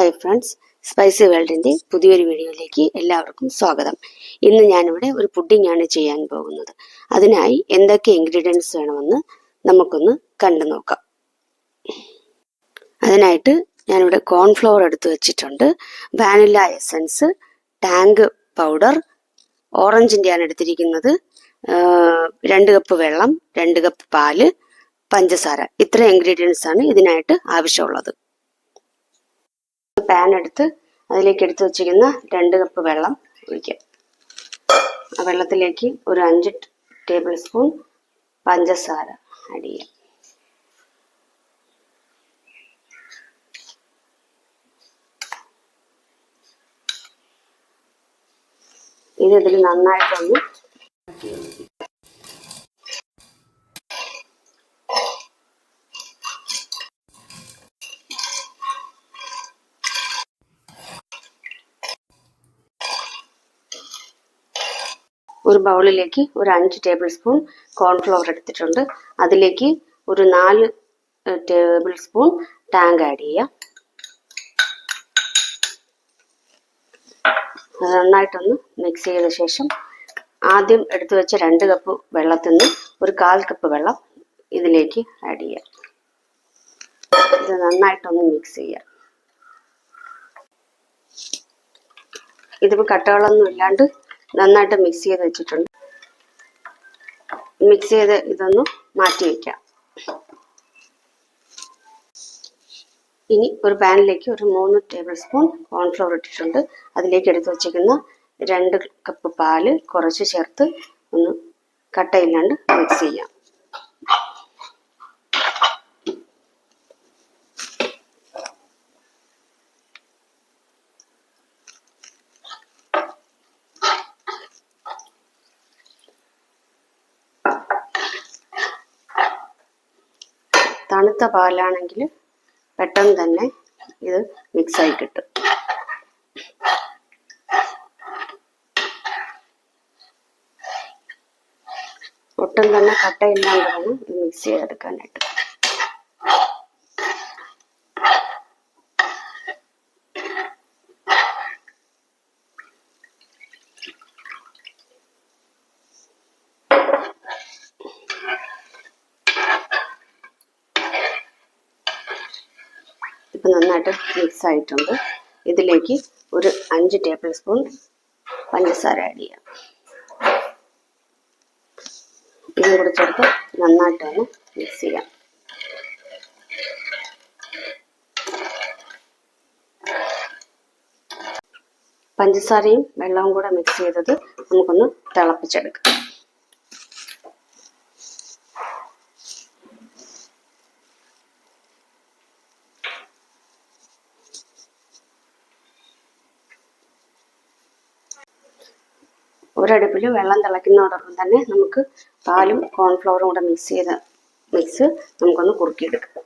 Hi friends spicy വേൾഡിന്റെ പുതിയൊരു വീഡിയോയിലേക്ക് എല്ലാവർക്കും സ്വാഗതം. ഇന്ന് ഞാനിവിടെ ഒരു പുഡിംഗ് ആണ് ചെയ്യാൻ പോകുന്നത്. അതിനായി എന്തൊക്കെ ഇൻഗ്രീഡിയൻസ് വേണമെന്ന് നമുക്കൊന്ന് കണ്ടു നോക്കാം. അതിനായിട്ട് ഞാനിവിടെ കോൺഫ്ലവർ എടുത്തു വെച്ചിട്ടുണ്ട്. വാനില എസൻസ് ടാങ്ക് പൗഡർ ഓറഞ്ചിന്റെയാണ് എടുത്തിരിക്കുന്നത്. രണ്ട് കപ്പ് വെള്ളം രണ്ട് കപ്പ് പാൽ പഞ്ചസാര. ഇത്ര ഇൻഗ്രീഡിയൻസ് ആണ് ഇതിനായിട്ട് ആവശ്യമുള്ളത്. പാൻ എടുത്ത് അതിലേക്ക് എടുത്തു വച്ചിരിക്കുന്ന രണ്ട് കപ്പ് വെള്ളം ഒഴിക്കാം. ആ വെള്ളത്തിലേക്ക് ഒരു അഞ്ച് ടേബിൾ സ്പൂൺ പഞ്ചസാര ആഡ് ചെയ്യാം. ഇത് ഇതിൽ നന്നായിട്ടൊന്ന് ഒരു ബൗളിലേക്ക് ഒരു അഞ്ച് ടേബിൾ സ്പൂൺ കോൺഫ്ലവർ എടുത്തിട്ടുണ്ട്. അതിലേക്ക് ഒരു നാല് ടേബിൾ സ്പൂൺ ടാങ്ക് ആഡ് ചെയ്യാം. നന്നായിട്ടൊന്ന് മിക്സ് ചെയ്ത ശേഷം ആദ്യം എടുത്തു വെച്ച രണ്ട് കപ്പ് വെള്ളത്തിൽ നിന്ന് ഒരു കാൽ കപ്പ് വെള്ളം ഇതിലേക്ക് ആഡ് ചെയ്യാം. ഇത് നന്നായിട്ടൊന്ന് മിക്സ് ചെയ്യാം. ഇതിപ്പോൾ കട്ടകളൊന്നും ഇല്ലാണ്ട് നന്നായിട്ട് മിക്സ് ചെയ്ത് വെച്ചിട്ടുണ്ട്. മിക്സ് ചെയ്ത് ഇതൊന്ന് മാറ്റി വയ്ക്കാം ഇനി ഒരു പാനിലേക്ക് ഒരു മൂന്ന് ടേബിൾ സ്പൂൺ കോൺഫ്ലവർ ഇട്ടിട്ടുണ്ട്. അതിലേക്ക് എടുത്ത് വെച്ചിരിക്കുന്ന രണ്ട് കപ്പ് പാൽ കുറച്ച് ചേർത്ത് ഒന്ന് കട്ടയില്ലാണ്ട് മിക്സ് ചെയ്യാം. തണുത്ത പാലാണെങ്കിൽ പെട്ടെന്ന് തന്നെ ഇത് മിക്സായി കിട്ടും. ഒട്ടും തന്നെ കട്ടയില്ലാണ്ട് വേണം ഇത് മിക്സ് ചെയ്തെടുക്കാനായിട്ട് ഇപ്പം നന്നായിട്ട് മിക്സ് ആയിട്ടുണ്ട്. ഇതിലേക്ക് ഒരു അഞ്ച് ടേബിൾ സ്പൂൺ പഞ്ചസാര ആഡ് ചെയ്യാം. ഇതും കൂടി ചേർത്ത് നന്നായിട്ടൊന്ന് മിക്സ് ചെയ്യാം. പഞ്ചസാരയും വെള്ളവും കൂടെ മിക്സ് ചെയ്തത് നമുക്കൊന്ന് തിളപ്പിച്ചെടുക്കാം. ഒരടുപ്പിൽ വെള്ളം തിളയ്ക്കുന്നതോടൊപ്പം തന്നെ നമുക്ക് പാലും കോൺഫ്ലവറും കൂടെ മിക്സ് ചെയ്ത മിക്സ് നമുക്കൊന്ന് കുറുക്കിയെടുക്കാം.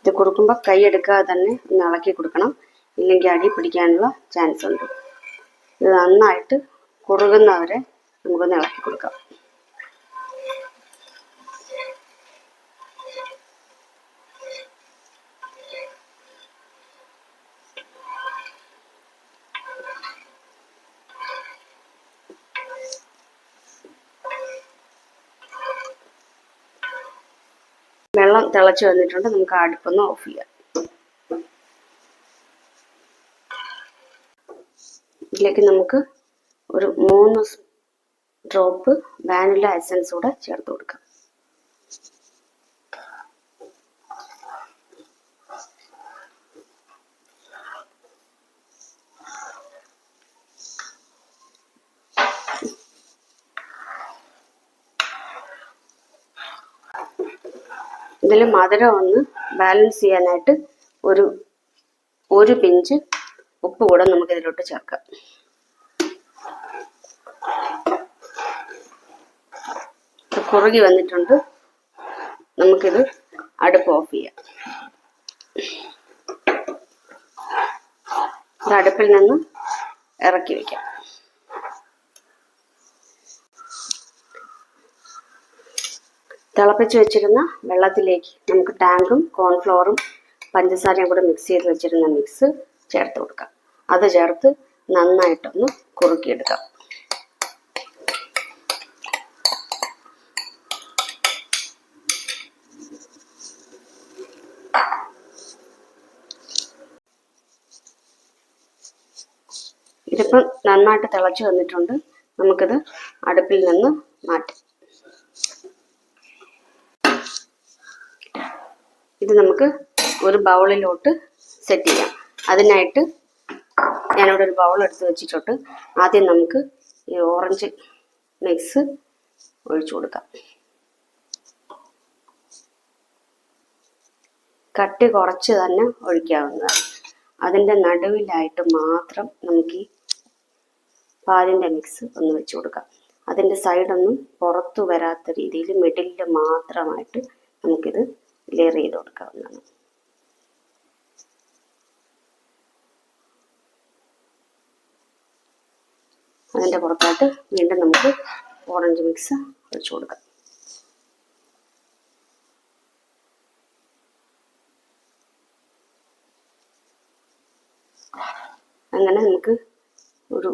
ഇത് കുറുക്കുമ്പോൾ കൈ എടുക്കാതെ തന്നെ ഒന്ന് ഇളക്കി കൊടുക്കണം. ഇല്ലെങ്കിൽ അടി പിടിക്കാനുള്ള ചാൻസ് ഉണ്ട്. ഇത് നന്നായിട്ട് കുറുകുന്നവരെ നമുക്കൊന്ന് ഇളക്കി കൊടുക്കാം. വെള്ളം തിളച്ച് വന്നിട്ടുണ്ട്. നമുക്ക് അടുപ്പൊന്ന് ഓഫ് ചെയ്യാം. ഇതിലേക്ക് നമുക്ക് ഒരു മൂന്ന് ഡ്രോപ്പ് വാനില എസൻസ് കൂടെ ചേർത്ത് കൊടുക്കാം. ഇതിൽ മധുരം ഒന്ന് ബാലൻസ് ചെയ്യാനായിട്ട് ഒരു ഒരു പിഞ്ച് ഉപ്പ് കൂടെ നമുക്ക് ഇതിലോട്ട് ചേർക്കാം കുറുകി വന്നിട്ടുണ്ട്. നമുക്കിത് അടുപ്പ് ഓഫ് ചെയ്യാം. അടുപ്പിൽ നിന്ന് ഇറക്കി വെക്കാം. തിളപ്പിച്ച് വെച്ചിരുന്ന വെള്ളത്തിലേക്ക് നമുക്ക് ടാങ്കും കോൺഫ്ലോറും പഞ്ചസാരയും കൂടെ മിക്സ് ചെയ്ത് വെച്ചിരുന്ന മിക്സ് ചേർത്ത് കൊടുക്കാം. അത് ചേർത്ത് നന്നായിട്ടൊന്ന് കുറുക്കിയെടുക്കാം. ഇതിപ്പം നന്നായിട്ട് തിളച്ച് വന്നിട്ടുണ്ട്. നമുക്കിത് അടുപ്പിൽ നിന്ന് മാറ്റാം. ഇത് നമുക്ക് ഒരു ബൗളിലോട്ട് സെറ്റ് ചെയ്യാം. അതിനായിട്ട് ഞാനിവിടെ ഒരു ബൗൾ എടുത്ത് വെച്ചിട്ടുണ്ട്. ആദ്യം നമുക്ക് ഈ ഓറഞ്ച് മിക്സ് ഒഴിച്ചു കൊടുക്കാം. കട്ടി കുറച്ച് തന്നെ ഒഴിക്കാവുന്നതാണ്. അതിന്റെ നടുവിലായിട്ട് മാത്രം നമുക്ക് ഈ പാലിന്റെ മിക്സ് ഒന്ന് വെച്ച് കൊടുക്കാം. അതിന്റെ സൈഡൊന്നും പുറത്തു വരാത്ത രീതിയിൽ മിഡിലിൽ മാത്രമായിട്ട് നമുക്കിത് ലെയർ ചെയ്ത് കൊടുക്കാവുന്നതാണ്. അതിന്റെ പുറത്തായിട്ട് വീണ്ടും നമുക്ക് ഓറഞ്ച് മിക്സ് ഒഴിച്ചു കൊടുക്കാം. അങ്ങനെ നമുക്ക് ഒരു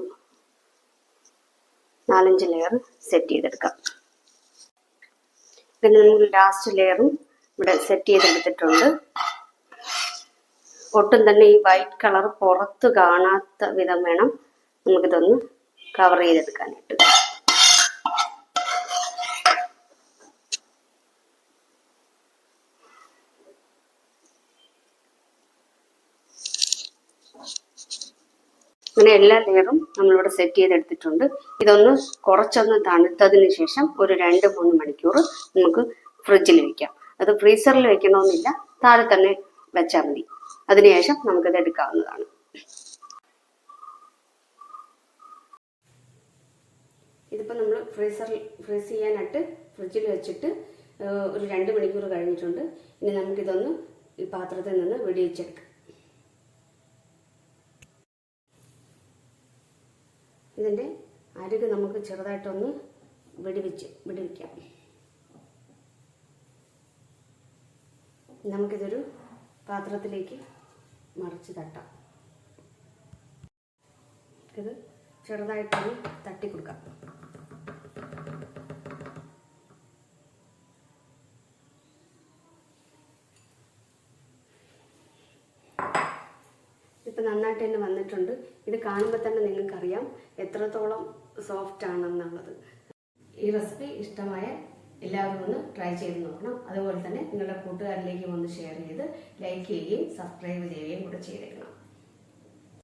നാലഞ്ച് ലെയർ സെറ്റ് ചെയ്തെടുക്കാം. പിന്നെ നമുക്ക് ലാസ്റ്റ് ലെയറും ഇവിടെ സെറ്റ് ചെയ്തെടുത്തിട്ടുണ്ട്. ഒട്ടും തന്നെ ഈ വൈറ്റ് കളർ പുറത്ത് കാണാത്ത വിധം വേണം നമുക്കിതൊന്ന് കവർ ചെയ്തെടുക്കാനായിട്ട്. അങ്ങനെ എല്ലാ ലെയറും നമ്മളിവിടെ സെറ്റ് ചെയ്തെടുത്തിട്ടുണ്ട്. ഇതൊന്ന് കുറച്ചൊന്ന് തണുത്തതിന് ശേഷം ഒരു രണ്ട് മൂന്ന് മണിക്കൂർ നമുക്ക് ഫ്രിഡ്ജിൽ വെക്കാം. അത് ഫ്രീസറിൽ വെക്കണമെന്നില്ല താഴെ തന്നെ വെച്ചാൽ മതി. അതിനുശേഷം നമുക്കത് എടുക്കാവുന്നതാണ്. ഇതിപ്പോൾ നമ്മൾ ഫ്രീസറിൽ ഫ്രീസ് ചെയ്യാനായിട്ട് ഫ്രിഡ്ജിൽ വെച്ചിട്ട് ഒരു രണ്ട് മണിക്കൂർ കഴിഞ്ഞിട്ടുണ്ട്. ഇനി നമുക്കിതൊന്ന് ഈ പാത്രത്തിൽ നിന്ന് വെടിവെച്ചെടുക്കാം. ഇതിന്റെ അരുക് നമുക്ക് ചെറുതായിട്ടൊന്ന് വെടിവെച്ച് വെടിവെക്കാം. നമുക്കിതൊരു പാത്രത്തിലേക്ക് മറിച്ച് തട്ടാം. ഇത് ചെറുതായിട്ടൊന്ന് തട്ടി കൊടുക്കാം ഇപ്പം നന്നായിട്ട് തന്നെ വന്നിട്ടുണ്ട്. ഇത് കാണുമ്പോൾ തന്നെ നിങ്ങൾക്കറിയാം എത്രത്തോളം സോഫ്റ്റ് ആണെന്നുള്ളത്. ഈ റെസിപ്പി ഇഷ്ടമായ എല്ലാവരും ഒന്ന് ട്രൈ ചെയ്ത് നോക്കണം. അതുപോലെ തന്നെ നിങ്ങളുടെ കൂട്ടുകാരിലേക്ക് ഒന്ന് ഷെയർ ചെയ്ത് ലൈക്ക് ചെയ്യുകയും സബ്സ്ക്രൈബ് ചെയ്യുകയും കൂടെ ചെയ്തേക്കണം.